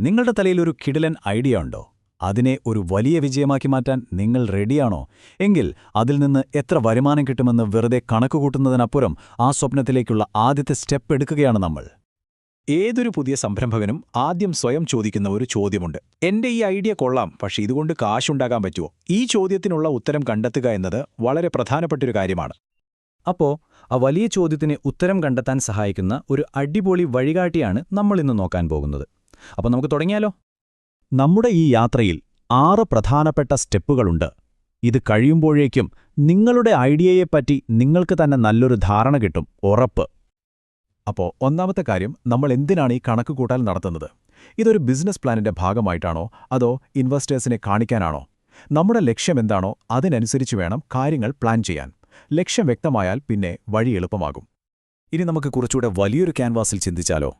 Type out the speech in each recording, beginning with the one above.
നിങ്ങളുടെ തലയിൽ ഒരു കിടിലൻ ഐഡിയ ഉണ്ടോ? അതിനെ ഒരു വലിയ വിജയമാക്കി മാറ്റാൻ നിങ്ങൾ റെഡിയാണോ? എങ്കിൽ അതിൽ നിന്ന് എത്ര വരുമാനം കിട്ടുമെന്ന് വെറുതെ കണക്കുകൂട്ടുന്നതിനപ്പുറം ആ സ്വപ്നത്തിലേക്കുള്ള ആദ്യത്തെ സ്റ്റെപ്പ് എടുക്കുകയാണ് നമ്മൾ. ഏതൊരു പുതിയ സംരംഭകനും ആദ്യം സ്വയം ചോദിക്കുന്ന ഒരു ചോദ്യമുണ്ട്. എന്റെ ഈ ഐഡിയ കൊള്ളാം പക്ഷേ ഇതുകൊണ്ട് കാശുണ്ടാകാൻ പറ്റുമോ? ഈ ചോദ്യത്തിനുള്ള ഉത്തരം കണ്ടെത്തുക എന്നത് വളരെ പ്രധാനപ്പെട്ടൊരു കാര്യമാണ്. അപ്പോ ആ വലിയ ചോദ്യത്തിന് ഉത്തരം കണ്ടെത്താൻ സഹായിക്കുന്ന ഒരു അടിപൊളി വഴികാട്ടിയാണ് നമ്മളിന്ന് നോക്കാൻ പോകുന്നത്. അപ്പോൾ നമുക്ക് തുടങ്ങിയാലോ? നമ്മുടെ ഈ യാത്രയിൽ ആറ് പ്രധാനപ്പെട്ട സ്റ്റെപ്പുകളുണ്ട്. ഇത് കഴിയുമ്പോഴേക്കും നിങ്ങളുടെ ഐഡിയയെപ്പറ്റി നിങ്ങൾക്ക് തന്നെ നല്ലൊരു ധാരണ കിട്ടും ഉറപ്പ്. അപ്പോൾ ഒന്നാമത്തെ കാര്യം നമ്മൾ എന്തിനാണ് ഈ കണക്ക് കൂട്ടാൽ നടത്തുന്നത്? ഇതൊരു ബിസിനസ് പ്ലാനിന്റെ ഭാഗമായിട്ടാണോ? അതോ ഇൻവെസ്റ്റേഴ്സിനെ കാണിക്കാനാണോ? നമ്മുടെ ലക്ഷ്യം എന്താണോ? അതിനനുസരിച്ച് വേണം കാര്യങ്ങൾ പ്ലാൻ ചെയ്യാൻ. ലക്ഷ്യം വ്യക്തമായാൽ പിന്നെ വഴി എളുപ്പമാകും. ഇനി നമുക്ക് കുറച്ചുകൂടെ വലിയൊരു ക്യാൻവാസിൽ ചിന്തിച്ചാലോ?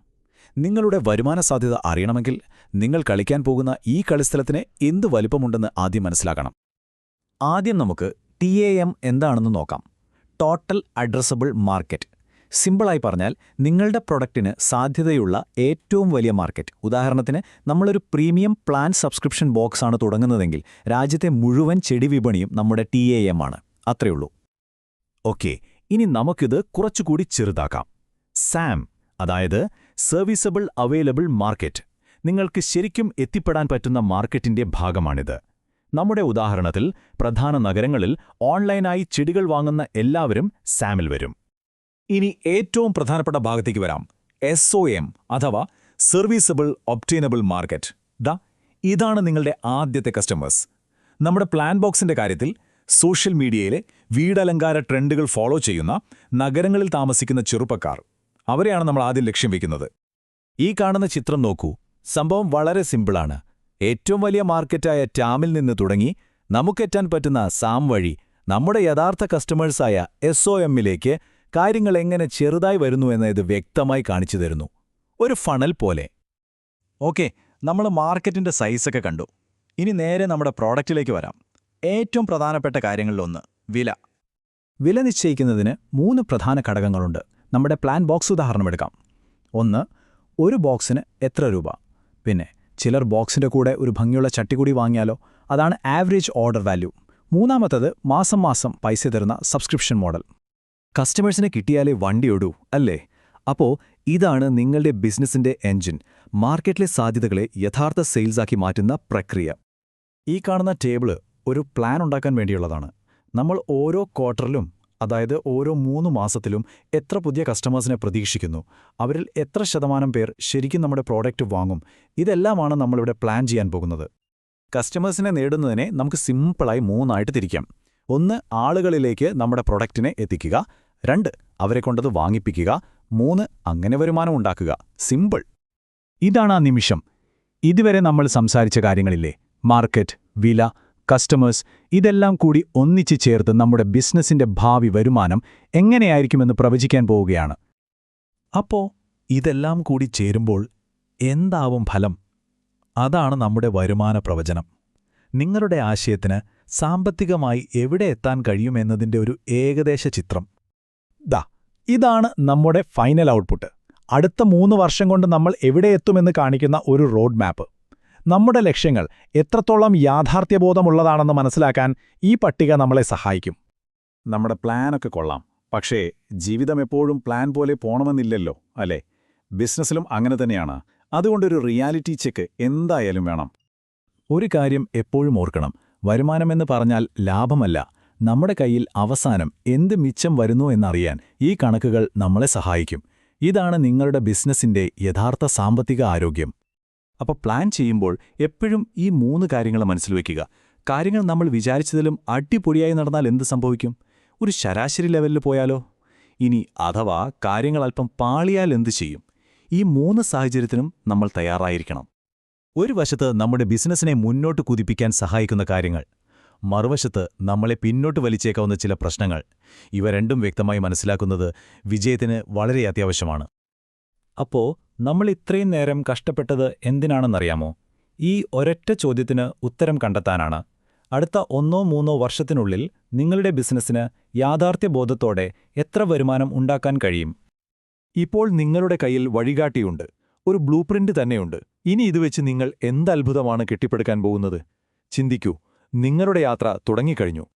നിങ്ങളുടെ വരുമാന സാധ്യത അറിയണമെങ്കിൽ നിങ്ങൾ കളിക്കാൻ പോകുന്ന ഈ കളിസ്ഥലത്തിന് എന്ത് വലിപ്പമുണ്ടെന്ന് ആദ്യം മനസ്സിലാക്കണം. ആദ്യം നമുക്ക് ടി എന്താണെന്ന് നോക്കാം. Total addressable market. സിമ്പിളായി പറഞ്ഞാൽ നിങ്ങളുടെ പ്രൊഡക്റ്റിന് സാധ്യതയുള്ള ഏറ്റവും വലിയ മാർക്കറ്റ്. ഉദാഹരണത്തിന് നമ്മളൊരു പ്രീമിയം പ്ലാൻ സബ്സ്ക്രിപ്ഷൻ ബോക്സാണ് തുടങ്ങുന്നതെങ്കിൽ രാജ്യത്തെ മുഴുവൻ ചെടി വിപണിയും നമ്മുടെ ടി ആണ്. അത്രയുള്ളൂ ഓക്കെ ഇനി നമുക്കിത് കുറച്ചുകൂടി ചെറുതാക്കാം. സാം അതായത് സർവീസബിൾ അവൈലബിൾ മാർക്കറ്റ്. നിങ്ങൾക്ക് ശരിക്കും എത്തിപ്പെടാൻ പറ്റുന്ന മാർക്കറ്റിന്റെ ഭാഗമാണിത്. നമ്മുടെ ഉദാഹരണത്തിൽ പ്രധാന നഗരങ്ങളിൽ ഓൺലൈനായി ചെടികൾ വാങ്ങുന്ന എല്ലാവരും സാമിൽ വരും. ഇനി ഏറ്റവും പ്രധാനപ്പെട്ട ഭാഗത്തേക്ക് വരാം. എസ് അഥവാ സർവീസബിൾ ഒപ്റ്റൈനബിൾ മാർക്കറ്റ്. ദ ഇതാണ് നിങ്ങളുടെ ആദ്യത്തെ കസ്റ്റമേഴ്സ് നമ്മുടെ പ്ലാൻ ബോക്സിന്റെ കാര്യത്തിൽ സോഷ്യൽ മീഡിയയിലെ വീടലങ്കാര ട്രെൻഡുകൾ ഫോളോ ചെയ്യുന്ന നഗരങ്ങളിൽ താമസിക്കുന്ന ചെറുപ്പക്കാർ. അവരെയാണ് നമ്മൾ ആദ്യം ലക്ഷ്യം വയ്ക്കുന്നത് ഈ കാണുന്ന ചിത്രം നോക്കൂ. സംഭവം വളരെ സിമ്പിളാണ്. ഏറ്റവും വലിയ മാർക്കറ്റായ ടാമിൽ നിന്ന് തുടങ്ങി നമുക്കെറ്റാൻ പറ്റുന്ന സാം വഴി നമ്മുടെ യഥാർത്ഥ കസ്റ്റമേഴ്സായ എസ് ഒ എമ്മിലേക്ക് കാര്യങ്ങൾ എങ്ങനെ ചെറുതായി വരുന്നു എന്ന് ഇത് വ്യക്തമായി കാണിച്ചു തരുന്നു. ഒരു ഫണൽ പോലെ. ഓക്കെ നമ്മൾ മാർക്കറ്റിന്റെ സൈസൊക്കെ കണ്ടു. ഇനി നേരെ നമ്മുടെ പ്രോഡക്റ്റിലേക്ക് വരാം. ഏറ്റവും പ്രധാനപ്പെട്ട കാര്യങ്ങളിലൊന്ന് വില. വില നിശ്ചയിക്കുന്നതിന് മൂന്ന് പ്രധാന ഘടകങ്ങളുണ്ട്. നമ്മുടെ പ്ലാൻ ബോക്സ് ഉദാഹരണം എടുക്കാം. ഒന്ന് ഒരു ബോക്സിന് എത്ര രൂപ? പിന്നെ ചിലർ ബോക്സിന്റെ കൂടെ ഒരു ഭംഗിയുള്ള ചട്ടി കൂടി വാങ്ങിയാലോ? അതാണ് ആവറേജ് ഓർഡർ വാല്യൂ മൂന്നാമത്തത് മാസം മാസം പൈസ തരുന്ന സബ്സ്ക്രിപ്ഷൻ മോഡൽ കസ്റ്റമേഴ്സിനെ കിട്ടിയാലേ വണ്ടിയോടൂ അല്ലേ? അപ്പോ ഇതാണ് നിങ്ങളുടെ ബിസിനസിന്റെ എഞ്ചിൻ മാർക്കറ്റിലെ സാധ്യതകളെ യഥാർത്ഥ സെയിൽസാക്കി മാറ്റുന്ന പ്രക്രിയ. ഈ കാണുന്ന ടേബിൾ ഒരു പ്ലാൻ ഉണ്ടാക്കാൻ വേണ്ടിയുള്ളതാണ്. നമ്മൾ ഓരോ ക്വാർട്ടറിലും അതായത് ഓരോ മൂന്ന് മാസത്തിലും എത്ര പുതിയ കസ്റ്റമേഴ്സിനെ പ്രതീക്ഷിക്കുന്നു അവരിൽ എത്ര ശതമാനം പേർ ശരിക്കും നമ്മുടെ പ്രോഡക്റ്റ് വാങ്ങും ഇതെല്ലാമാണ് നമ്മളിവിടെ പ്ലാൻ ചെയ്യാൻ പോകുന്നത്. കസ്റ്റമേഴ്സിനെ നേടുന്നതിനെ നമുക്ക് സിമ്പിളായി മൂന്നായിട്ട് തിരിക്കാം. ഒന്ന് ആളുകളിലേക്ക് നമ്മുടെ പ്രൊഡക്റ്റിനെ എത്തിക്കുക. രണ്ട് അവരെ കൊണ്ടത് വാങ്ങിപ്പിക്കുക. മൂന്ന് അങ്ങനെ വരുമാനം ഉണ്ടാക്കുക. സിമ്പിൾ. ഇതാണ് ആ നിമിഷം. ഇതുവരെ നമ്മൾ സംസാരിച്ച കാര്യങ്ങളില്ലേ? മാർക്കറ്റ് വില കസ്റ്റമേഴ്സ് ഇതെല്ലാം കൂടി ഒന്നിച്ചു ചേർത്ത് നമ്മുടെ ബിസിനസിന്റെ ഭാവി വരുമാനം എങ്ങനെയായിരിക്കുമെന്ന് പ്രവചിക്കാൻ പോവുകയാണ്. അപ്പോ ഇതെല്ലാം കൂടി ചേരുമ്പോൾ എന്താവും ഫലം? അതാണ് നമ്മുടെ വരുമാന പ്രവചനം. നിങ്ങളുടെ ആശയത്തിന് സാമ്പത്തികമായി എവിടെ എത്താൻ കഴിയുമെന്നതിന്റെ ഒരു ഏകദേശ ചിത്രം. ദാ ഇതാണ് നമ്മുടെ ഫൈനൽ ഔട്ട്പുട്ട് അടുത്ത മൂന്ന് വർഷം കൊണ്ട് നമ്മൾ എവിടെ എത്തുമെന്ന് കാണിക്കുന്ന ഒരു റോഡ് മാപ്പ് നമ്മുടെ ലക്ഷ്യങ്ങൾ എത്രത്തോളം യാഥാർത്ഥ്യബോധമുള്ളതാണെന്ന് മനസ്സിലാക്കാൻ ഈ പട്ടിക നമ്മളെ സഹായിക്കും. നമ്മുടെ പ്ലാനൊക്കെ കൊള്ളാം. പക്ഷേ ജീവിതം എപ്പോഴും പ്ലാൻ പോലെ പോണമെന്നില്ലല്ലോ അല്ലേ? ബിസിനസ്സിലും അങ്ങനെ തന്നെയാണ്. അതുകൊണ്ടൊരു റിയാലിറ്റി ചെക്ക് എന്തായാലും വേണം. ഒരു കാര്യം എപ്പോഴും ഓർക്കണം. വരുമാനമെന്ന് പറഞ്ഞാൽ ലാഭമല്ല. നമ്മുടെ കയ്യിൽ അവസാനം എന്ത് മിച്ചം വരുന്നു എന്നറിയാൻ ഈ കണക്കുകൾ നമ്മളെ സഹായിക്കും. ഇതാണ് നിങ്ങളുടെ ബിസിനസ്സിന്റെ യഥാർത്ഥ സാമ്പത്തിക ആരോഗ്യം. അപ്പോൾ പ്ലാൻ ചെയ്യുമ്പോൾ എപ്പോഴും ഈ മൂന്ന് കാര്യങ്ങൾ മനസ്സിൽ വയ്ക്കുക കാര്യങ്ങൾ നമ്മൾ വിചാരിച്ചതിലും അടിപൊളിയായി നടന്നാൽ എന്ത് സംഭവിക്കും? ഒരു ശരാശരി ലെവലിൽ പോയാലോ? ഇനി അഥവാ കാര്യങ്ങൾ അല്പം പാളിയാൽ എന്ത് ചെയ്യും? ഈ മൂന്ന് സാഹചര്യത്തിനും നമ്മൾ തയ്യാറായിരിക്കണം. ഒരു വശത്ത് നമ്മുടെ ബിസിനസ്സിനെ മുന്നോട്ട് കുതിപ്പിക്കാൻ സഹായിക്കുന്ന കാര്യങ്ങൾ മറുവശത്ത് നമ്മളെ പിന്നോട്ട് വലിച്ചേക്കാവുന്ന ചില പ്രശ്നങ്ങൾ ഇവ രണ്ടും വ്യക്തമായി മനസ്സിലാക്കുന്നത് വിജയത്തിന് വളരെ അത്യാവശ്യമാണ്. അപ്പോ നമ്മൾ ഇത്രയും നേരം കഷ്ടപ്പെട്ടത് എന്തിനാണെന്നറിയാമോ? ഈ ഒരൊറ്റ ചോദ്യത്തിന് ഉത്തരം കണ്ടെത്താനാണ്. അടുത്ത ഒന്നോ മൂന്നോ വർഷത്തിനുള്ളിൽ നിങ്ങളുടെ ബിസിനസ്സിന് യാഥാർത്ഥ്യബോധത്തോടെ എത്ര വരുമാനം ഉണ്ടാക്കാൻ കഴിയും? ഇപ്പോൾ നിങ്ങളുടെ കയ്യിൽ വഴികാട്ടിയുണ്ട്. ഒരു ബ്ലൂ പ്രിന്റ് തന്നെയുണ്ട്. ഇനി ഇത് വെച്ച് നിങ്ങൾ എന്തത്ഭുതമാണ് കെട്ടിപ്പടുക്കാൻ പോകുന്നത്? ചിന്തിക്കൂ. നിങ്ങളുടെ യാത്ര തുടങ്ങിക്കഴിഞ്ഞു.